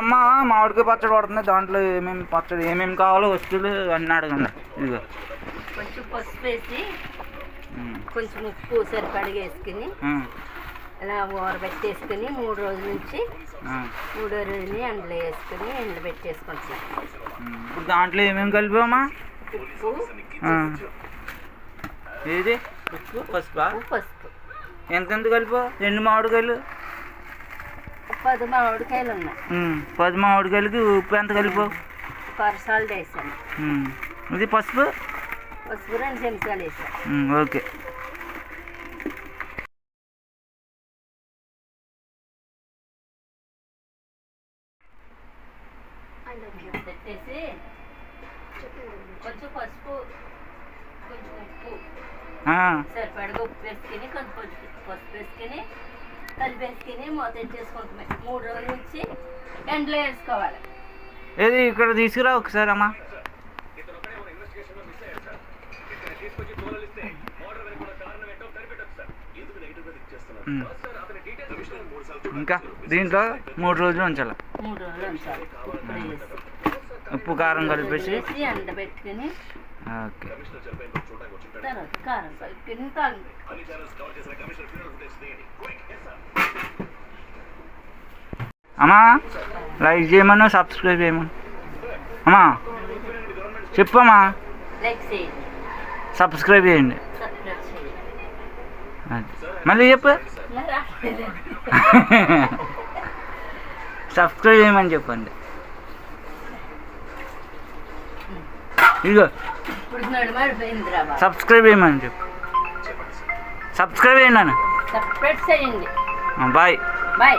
అమ్మ మామిడికాయ పచ్చడి పడుతుంది. దాంట్లో ఏమేమి పచ్చడి ఏమేమి కావాలో వస్తువులు అన్నీ అడగండి. ఇదిగో. కొంచెం పసుపు వేసి కొంచెం ఉప్పు సరిపడగా వేసుకుని అలా ఊరబెట్టేసుకుని మూడు రోజుల నుంచి మూడో రోజుని ఎండలో వేసుకుని ఎండలో పెట్టేసుకుంటున్నాం. ఇప్పుడు దాంట్లో ఏమేమి కలిపామా ఉప్పు. ఏది? ఉప్పు. పసుపా? పసుపు. ఎంతెంత కలిపా రెండు మామిడికాయలు? పది మామిడికాయలు ఉన్నాయి పది మామిడికాయలకి ఉప్పు ఎంత కలిపావు కొరసాలు వేసాను. ఇది పసుపు? పసుపు రెండు చెంచాలు వేసాను. ఓకే. పెట్టేసి కొంచెం పసుపు కొంచెం ఉప్పు. ఆ, సరిపడగా ఉప్పు వేసుకుని కొంచెం పసుపు పసుపు వేసుకుని కలిపేసుకుని మూత చేసుకుంటున్నాయి మూడు రోజుల నుంచి ఎండలో వేసుకోవాలి. ఏది ఇక్కడ తీసుకురా ఒకసారి అమ్మా. ఇంకా దీంట్లో మూడు రోజులు ఉంచాలి. మూడు రోజులు ఉంచాలి. ఉప్పు కారం కలిపేసి. ఎండబెట్టుకుని ఓకే. తర్వాత కారం కలుపుకుని అమ్మా లైక్ చేయమను సబ్స్క్రైబ్ చేయమను. అమ్మా చెప్పమ్మా. సబ్స్క్రైబ్ చేయండి. మళ్ళీ చెప్పు. సబ్స్క్రైబ్ చేయమని చెప్పండి. ఇదిగో. సబ్స్క్రైబ్ చేయమని చెప్పు. సబ్స్క్రైబ్ చేయండి బాయ్ బాయ్